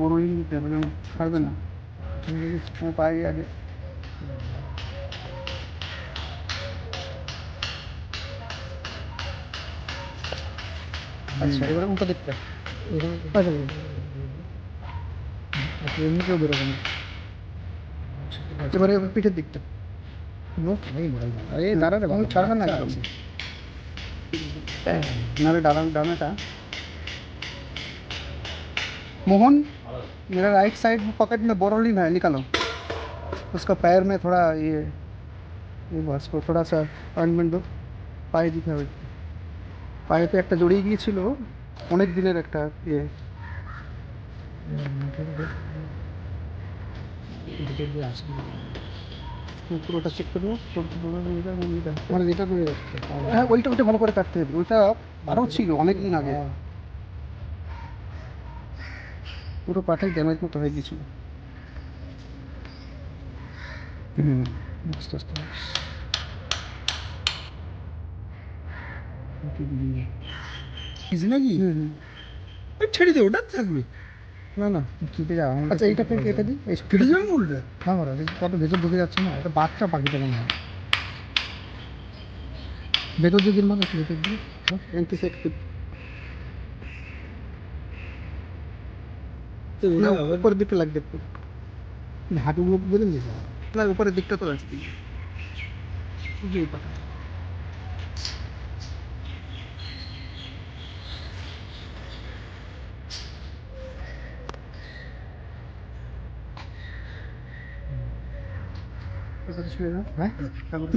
বড় ইঞ্জিন দিতে হবে কেন ছাড়বে না। পাই আগে আচ্ছা, আচ্ছা। আচ্ছা, বেরোবে না। এবারে পিঠের দিকটা। আরে দাঁড়া রে ছাড়বে না না রে ডানা ডানাটা मोहन मेरा राइट साइड पॉकेट में बोरोलिन है निकालो उसका पैर में थोड़ा ये ये बस को थोड़ा सा অয়েন্টমেন্ট দো পায়ে দিতে হবে পায়েতে একটা জড়িয়ে গিয়েছিল অনেক দিনের একটা ইয়ে এদিকে দিয়ে আসি। পুরোটা চেক করবো আমার যেটা করে যাচ্ছে হ্যাঁ ওইটা ওইটা ভালো করে কাটতে হবে ওইটা আরও ছিল অনেক দিন আগে পুরো পাটাই ড্যামেজ মতো হয়ে গেছিল হুম আস্তে নাকি? ছেড়ে দে ওটা থাকবে। না না কেটে আচ্ছা এইটা থেকে কেটে দিই? এই কেটে যাবে উল্টে হ্যাঁ ওরা কত ভেতর ঢুকে যাচ্ছে না এটা বাচ্চা পাখিটা মনে হয়। ভেতর দিয়ে দিন মানে একটু ভেতর দিয়ে অ্যান্টিসেপ্টিক না উপরের দিকটা লাগবে একটু হাঁটুগুলো বেঁধে দিয়েছে না উপরের দিকটা তো লাগবে বুঝলি পাটা শুয়ে না হ্যাঁ তারপরে